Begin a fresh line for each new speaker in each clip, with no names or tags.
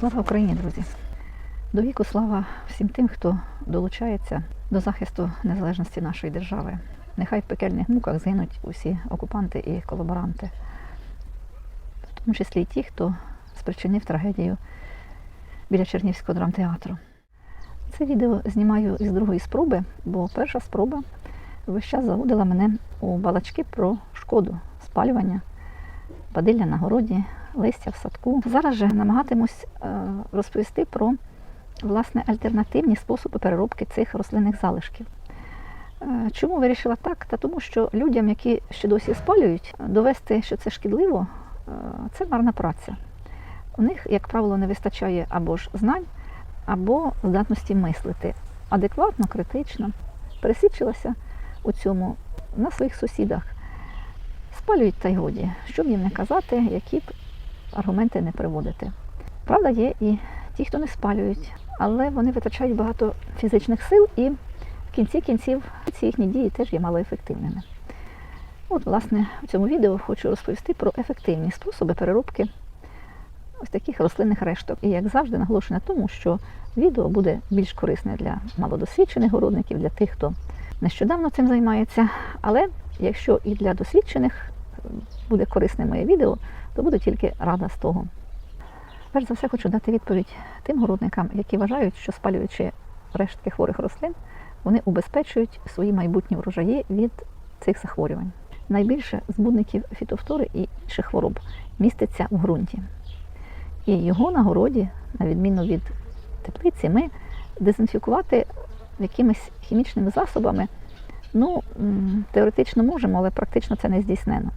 Слава Україні, друзі! До віку слава всім тим, хто долучається до захисту незалежності нашої держави. Нехай в пекельних муках згинуть усі окупанти і колаборанти, в тому числі й ті, хто спричинив трагедію біля Чернівського драмтеатру. Це відео знімаю із другої спроби, бо перша спроба весь час заводила мене у балачки про шкоду спалювання, бадилля на городі, листя в садку. Зараз же намагатимусь е, розповісти про власне альтернативні способи переробки цих рослинних залишків. Е, Чому вирішила так? Та тому, що людям, які ще досі спалюють, довести, що це шкідливо, е, це марна праця. У них, як правило, не вистачає або ж знань, або здатності мислити адекватно, критично. Пересвідчилася у цьому на своїх сусідах. Спалюють та й годі, що б їм не казати, які б аргументи не приводити. Правда, є і ті, хто не спалюють, але вони витрачають багато фізичних сил і в кінці кінців ці їхні дії теж є малоефективними. От, власне, в цьому відео хочу розповісти про ефективні способи переробки ось таких рослинних решток. І як завжди наголошую на тому, що відео буде більш корисне для малодосвідчених городників, для тих, хто нещодавно цим займається. Але якщо і для досвідчених буде корисне моє відео, то буду тільки рада з того. Перш за все хочу дати відповідь тим городникам, які вважають, що спалюючи рештки хворих рослин, вони убезпечують свої майбутні врожаї від цих захворювань. Найбільше збудників фітофтори і інших хвороб міститься в ґрунті. І його на городі, на відміну від теплиці, ми дезінфікувати якимись хімічними засобами ну, теоретично можемо, але практично це не здійснено.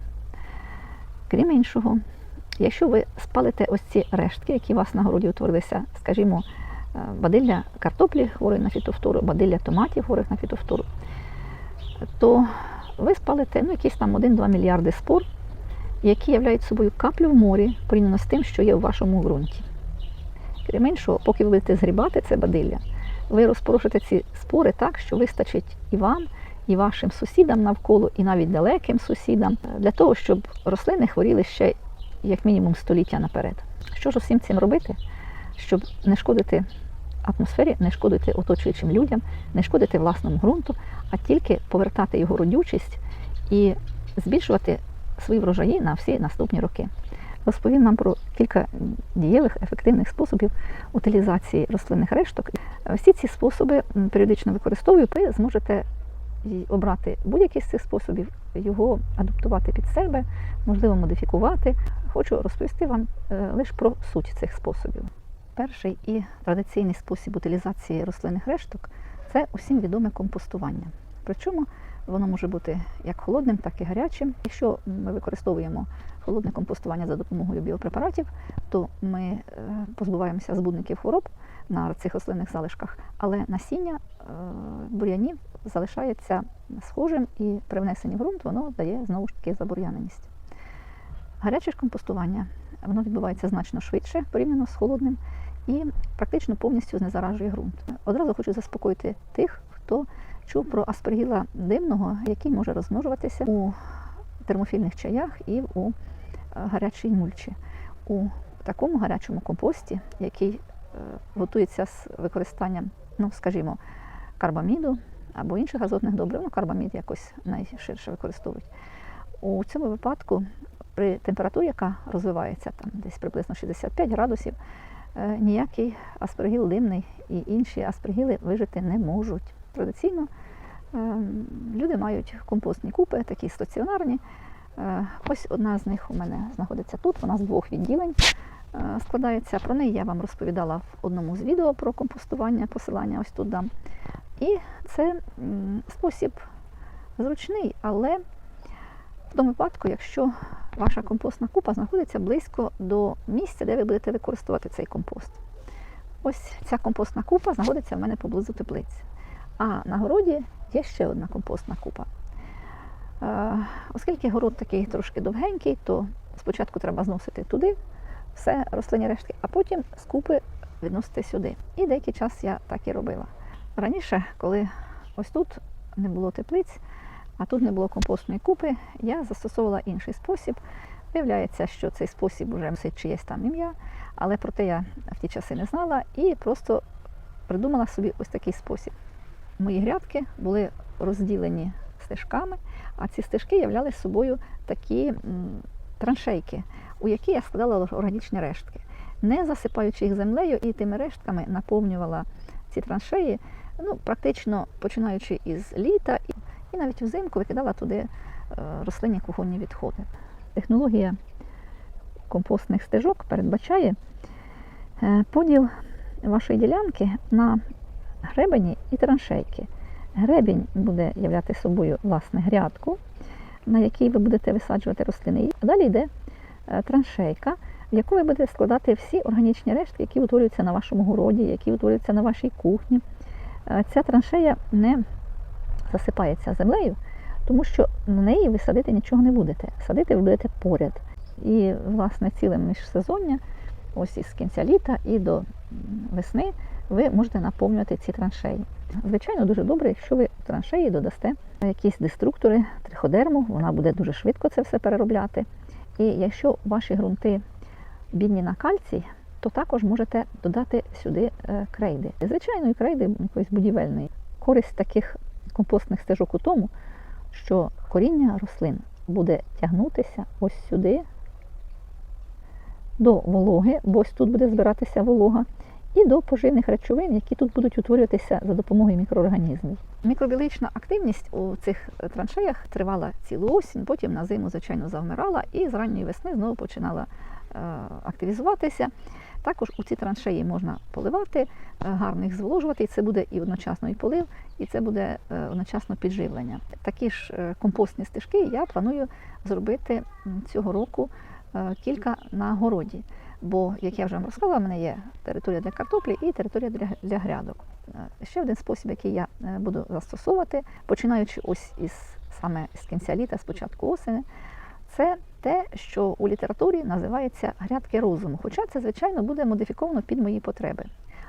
Крім іншого, якщо ви спалите ось ці рештки, які у вас на городі утворилися, скажімо, е, бадилля картоплі хворої на фітофтору, бадилля томатів хворих на фітофтору, то ви спалите ну, якісь там 1-2 мільярди спор, які являють собою каплю в морі порівняно з тим, що є у вашому ґрунті. Крім іншого, поки ви будете згрібати це бадилля, ви розпорошите ці спори так, що вистачить і вам, і вашим сусідам навколо, і навіть далеким сусідам, для того, щоб рослини хворіли ще як мінімум століття наперед. Що ж усім цим робити, щоб не шкодити атмосфері, не шкодити оточуючим людям, не шкодити власному ґрунту, а тільки повертати його родючість і збільшувати свої врожаї на всі наступні роки. Розповім вам про кілька дієвих ефективних способів утилізації рослинних решток. Всі ці способи періодично використовую. Ви зможете обрати будь-який з цих способів, його адаптувати під себе, можливо, модифікувати. Хочу розповісти вам е, лише про суть цих способів. Перший і традиційний спосіб утилізації рослинних решток це усім відоме компостування. Причому воно може бути як холодним, так і гарячим. Якщо ми використовуємо холодне компостування за допомогою біопрепаратів, то ми е, позбуваємося збудників хвороб на цих рослинних залишках, але насіння е, бур'янів залишається схожим і при внесенні в ґрунт воно дає знову ж таки забур'яненість. Гаряче ж компостування воно відбувається значно швидше порівняно з холодним і практично повністю знезаражує ґрунт. Одразу хочу заспокоїти тих, хто чув про аспергіла димного, який може розмножуватися у термофільних чаях і у е, гарячій мульчі. У такому гарячому компості, який готується з використанням, ну скажімо, карбаміду або інших азотних добрив, ну карбамід якось найширше використовують. У цьому випадку при температурі, яка розвивається там десь приблизно 65 градусів, е, ніякий аспергіл димний і інші аспергіли вижити не можуть. Традиційно е, люди мають компостні купи, такі стаціонарні. Е, Ось одна з них у мене знаходиться тут, вона з двох відділень е, складається. Про неї я вам розповідала в одному з відео про компостування, посилання ось тут дам. І це спосіб зручний, але в тому випадку, якщо ваша компостна купа знаходиться близько до місця, де ви будете використовувати цей компост. Ось ця компостна купа знаходиться в мене поблизу теплиці. А на городі є ще одна компостна купа. Е, Оскільки город такий трошки довгенький, то спочатку треба зносити туди все рослинні рештки, а потім з купи відносити сюди. І деякий час я так і робила. Раніше, коли ось тут не було теплиць, а тут не було компостної купи, я застосовувала інший спосіб. Виявляється, що цей спосіб вже носить чиєсь там ім'я, Але про те я в ті часи не знала і просто придумала собі ось такий спосіб. Мої грядки були розділені стежками, а ці стежки являли собою такі траншейки, у які я складала органічні рештки. Не засипаючи їх землею і тими рештками наповнювала ці траншеї, ну, практично починаючи із літа, і, навіть взимку викидала туди е, рослинні кухонні відходи. Технологія компостних стежок передбачає е, поділ вашої ділянки на гребені і траншейки. Гребінь буде являти собою власне грядку, на якій ви будете висаджувати рослини. А далі йде траншейка, в яку ви будете складати всі органічні рештки, які утворюються на вашому городі, які утворюються на вашій кухні. Е, Ця траншея не засипається землею, тому що на неї ви садити нічого не будете. Садити ви будете поряд. І, власне, ціле міжсезоння, ось із кінця літа і до весни, ви можете наповнювати ці траншеї. Звичайно, дуже добре, якщо ви траншеї додасте якісь деструктори, триходерму, вона буде дуже швидко це все переробляти. І якщо ваші ґрунти бідні на кальцій, то також можете додати сюди е, крейди. Звичайної крейди якоїсь будівельної. Користь таких компостних стежок у тому, що коріння рослин буде тягнутися ось сюди до вологи, бо ось тут буде збиратися волога, і до поживних речовин, які тут будуть утворюватися за допомогою мікроорганізмів. Мікробіологічна активність у цих е, траншеях тривала цілу осінь, потім на зиму, звичайно, завмирала і з ранньої весни знову починала е, активізуватися. Також у ці траншеї можна поливати, е, гарно їх зволожувати, і це буде і одночасно і полив, і це буде одночасно підживлення. Такі ж компостні стежки я планую зробити цього року кілька на городі. Бо, як я вже вам розказала, в мене є територія для картоплі і територія для, для грядок. Е, Ще один спосіб, який я е, буду застосовувати, починаючи ось із саме з кінця літа, з початку осені, це те, що у літературі називається грядки розуму. Хоча це, звичайно, буде модифіковано під мої потреби.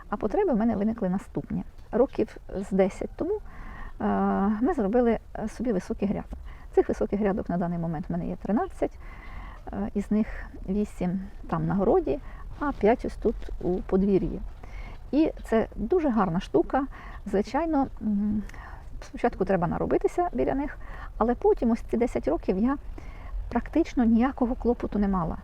А потреби в мене виникли наступні. Років з 10 тому е, ми зробили собі високі грядки. Цих високих грядок на даний момент в мене є 13, е, із них 8 там на городі, а 5 ось тут у подвір'ї. І це дуже гарна штука. Звичайно, спочатку треба наробитися біля них, але потім, ось ці 10 років, я практично ніякого клопоту не мала.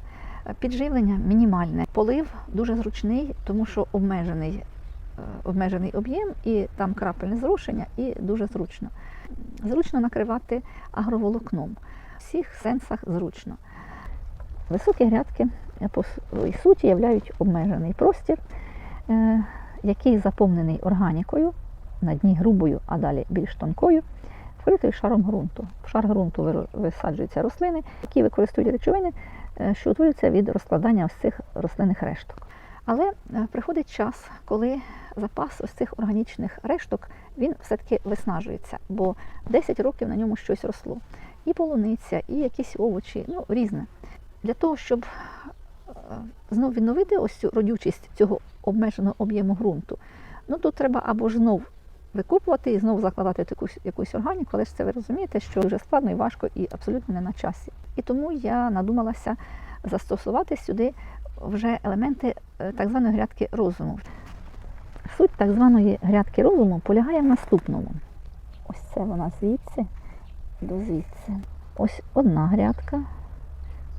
Е, Підживлення мінімальне, полив дуже зручний, тому що обмежений, е, обмежений об'єм, і там крапельне зрушення, і дуже зручно. Зручно накривати агроволокном. В всіх сенсах зручно. Високі грядки по своїй суті являють обмежений простір, е, який заповнений органікою, на дні грубою, а далі більш тонкою, вкритою шаром ґрунту. В шар ґрунту висаджуються рослини, які використовують речовини, е, що утворюються від розкладання ось цих рослинних решток. Але е, приходить час, коли запас ось цих органічних решток він все-таки виснажується, бо 10 років на ньому щось росло. І полуниця, і якісь овочі, ну різне. Для того, щоб е, знов відновити ось цю родючість цього обмеженого об'єму ґрунту, ну тут треба або ж знов викупувати і знов закладати якусь, якусь органіку, але ж це ви розумієте, що дуже складно і важко і абсолютно не на часі. І тому я надумалася застосувати сюди вже елементи е, так званої грядки розуму. Суть так званої грядки розуму полягає в наступному. Ось це вона звідси до звідси. Ось одна грядка,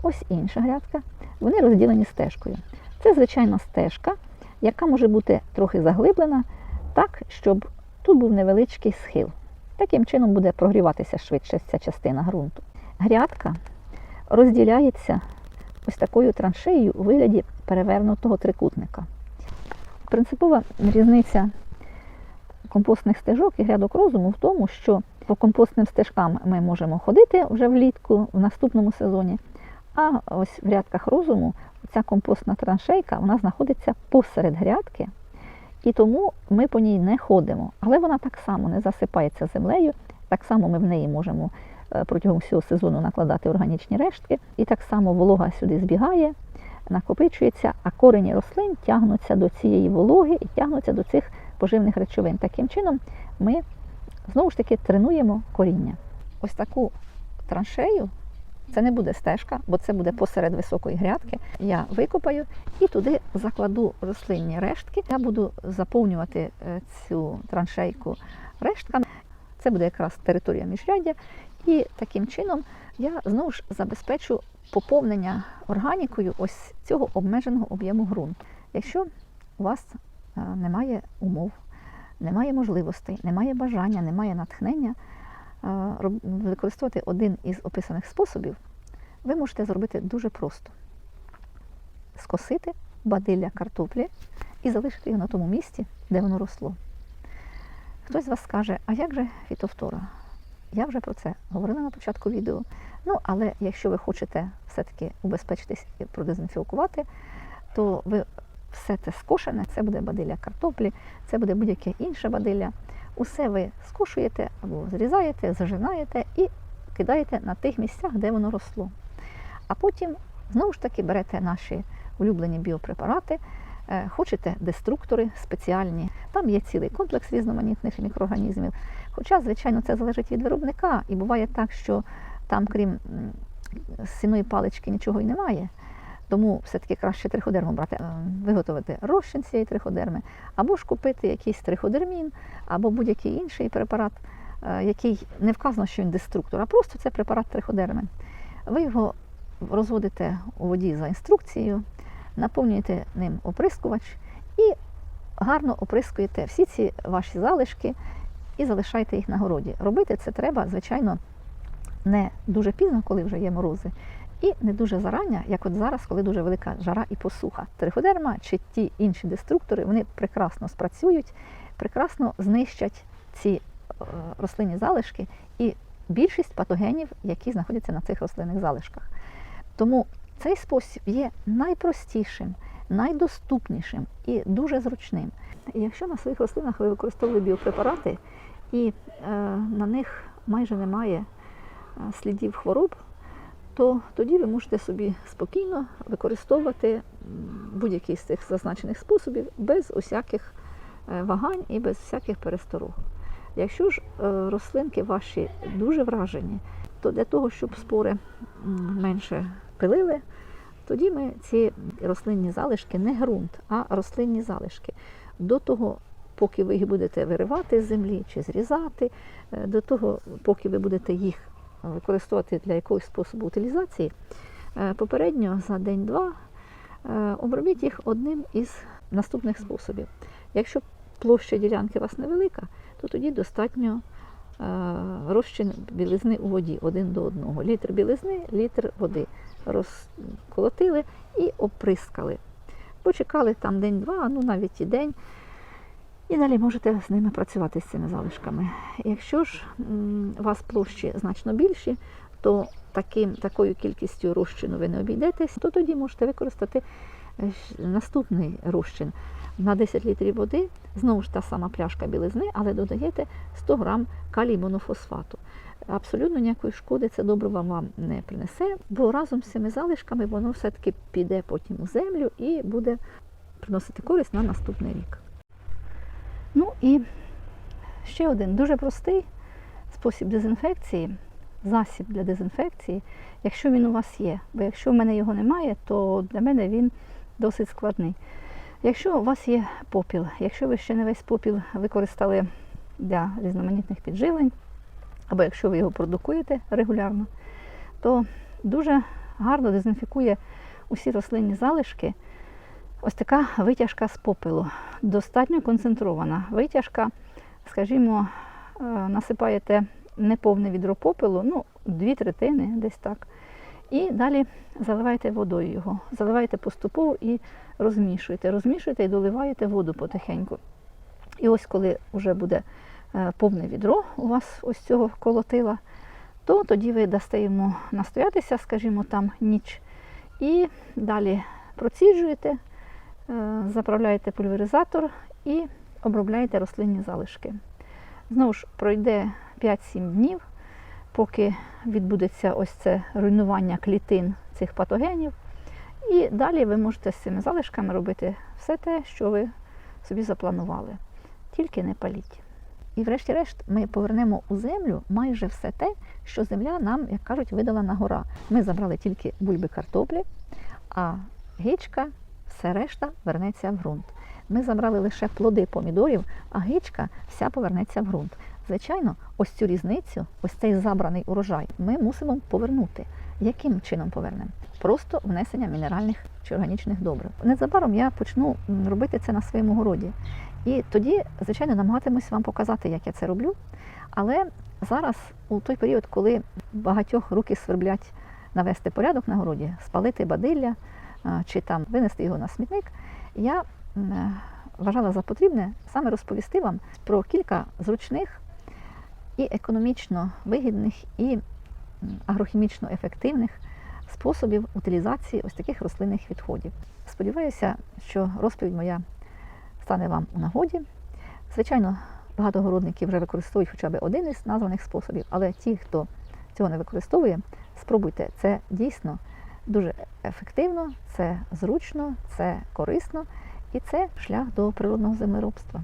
ось інша грядка. Вони розділені стежкою. Це звичайна стежка, яка може бути трохи заглиблена, так, щоб тут був невеличкий схил. Таким чином буде прогріватися швидше ця частина ґрунту. Грядка розділяється ось такою траншеєю у вигляді перевернутого трикутника. Принципова різниця компостних стежок і грядок розуму в тому, що по компостним стежкам ми можемо ходити вже влітку в наступному сезоні. А ось в грядках розуму ця компостна траншейка вона знаходиться посеред грядки, і тому ми по ній не ходимо. Але вона так само не засипається землею, так само ми в неї можемо е, протягом всього сезону накладати органічні рештки, і так само волога сюди збігає, накопичується, а корені рослин тягнуться до цієї вологи і тягнуться до цих поживних речовин. Таким чином ми знову ж таки тренуємо коріння. Ось таку траншею Це не буде стежка, бо це буде посеред високої грядки. Я викопаю і туди закладу рослинні рештки. Я буду заповнювати е, цю траншейку рештками. Це буде якраз територія міжряддя. І таким чином я знову ж забезпечу поповнення органікою ось цього обмеженого об'єму ґрунту. Якщо у вас е, немає умов, немає можливостей, немає бажання, немає натхнення використовувати один із описаних способів, ви можете зробити дуже просто: скосити бадилля картоплі і залишити його на тому місці, де воно росло. Хтось з вас скаже, а як же фітофтора? Я вже про це говорила на початку відео. Ну, але якщо ви хочете все-таки убезпечитись і продезінфікувати, то ви все це скошене, це буде бадилля картоплі, це буде будь-яке інше бадилля. Усе ви скошуєте або зрізаєте, зажинаєте і кидаєте на тих місцях, де воно росло. А потім знову ж таки берете наші улюблені біопрепарати, е, хочете деструктори спеціальні. Там є цілий комплекс різноманітних мікроорганізмів. Хоча, звичайно, це залежить від виробника, і буває так, що там, крім сіної палички, нічого й немає. Тому все-таки краще триходерму брати, е, виготовити розчин цієї триходерми, або ж купити якийсь триходермін, або будь-який інший препарат, е, який не вказано, що він деструктор, а просто це препарат триходерми. Ви його розводите у воді за інструкцією, наповнюєте ним оприскувач і гарно оприскуєте всі ці ваші залишки і залишайте їх на городі. Робити це треба, звичайно, не дуже пізно, коли вже є морози, і не дуже зарання, як от зараз, коли дуже велика жара і посуха. Триходерма чи ті інші деструктори, вони прекрасно спрацюють, прекрасно знищать ці е, рослинні залишки і більшість патогенів, які знаходяться на цих рослинних залишках. Тому цей спосіб є найпростішим, найдоступнішим і дуже зручним. І якщо на своїх рослинах ви використовували біопрепарати, і е, на них майже немає е, слідів хвороб, то тоді ви можете собі спокійно використовувати будь-який з цих зазначених способів без усяких е, вагань і без всяких пересторог. Якщо ж е, рослинки ваші дуже вражені, то для того, щоб спори менше пилили, тоді ми ці рослинні залишки не ґрунт, а рослинні залишки. До того, поки ви їх будете виривати з землі чи зрізати, е, до того, поки ви будете їх використовувати для якогось способу утилізації, е, попередньо за день-два е, обробіть їх одним із наступних способів. Якщо площа ділянки у вас невелика, то тоді достатньо е, розчин білизни у воді один до одного. Літр білизни, літр води. Розколотили і оприскали. Почекали там день-два, ну навіть і день. І далі можете з ними працювати з цими залишками. Якщо ж у вас площі значно більші, то таким, такою кількістю розчину ви не обійдетесь, то тоді можете використати е, наступний розчин на 10 літрів води, знову ж та сама пляшка білизни, але додаєте 100 грам калій монофосфату. Абсолютно ніякої шкоди це добриво вам не принесе, бо разом з цими залишками воно все-таки піде потім у землю і буде приносити користь на наступний рік. Ну і ще один дуже простий спосіб дезінфекції, засіб для дезінфекції, якщо він у вас є. Бо якщо в мене його немає, то для мене він досить складний. Якщо у вас є попіл, якщо ви ще не весь попіл використали для різноманітних підживлень, або якщо ви його продукуєте регулярно, то дуже гарно дезінфікує усі рослинні залишки. Ось така витяжка з попелу, достатньо концентрована. Витяжка, скажімо, е, насипаєте неповне відро попелу, ну, дві третини, десь так. І далі заливаєте водою його. Заливаєте поступово і розмішуєте. Розмішуєте і доливаєте воду потихеньку. І ось коли вже буде е, повне відро у вас ось цього колотила, то тоді ви дасте йому настоятися, скажімо, там ніч. І далі проціджуєте, заправляєте пульверизатор і обробляєте рослинні залишки. Знову ж пройде 5-7 днів, поки відбудеться ось це руйнування клітин цих патогенів. І далі ви можете з цими залишками робити все те, що ви собі запланували. Тільки не паліть. І врешті-решт ми повернемо у землю майже все те, що земля нам, як кажуть, видала на гора. Ми забрали тільки бульби картоплі, а гичка, все решта вернеться в ґрунт. Ми забрали лише плоди помідорів, а гичка вся повернеться в ґрунт. Звичайно, ось цю різницю, ось цей забраний урожай, ми мусимо повернути. Яким чином повернемо? Просто внесення мінеральних чи органічних добрив. Незабаром я почну робити це на своєму городі. І тоді, звичайно, намагатимусь вам показати, як я це роблю. Але зараз, у той період, коли багатьох руки сверблять навести порядок на городі, спалити бадилля чи там винести його на смітник, я вважала за потрібне саме розповісти вам про кілька зручних і економічно вигідних, і агрохімічно ефективних способів утилізації ось таких рослинних відходів. Сподіваюся, що розповідь моя стане вам у нагоді. Звичайно, багато городників вже використовують хоча б один із названих способів, але ті, хто цього не використовує, спробуйте. Це дійсно дуже ефективно, це зручно, це корисно і це шлях до природного землеробства.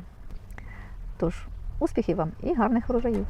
Тож, успіхів вам і гарних врожаїв!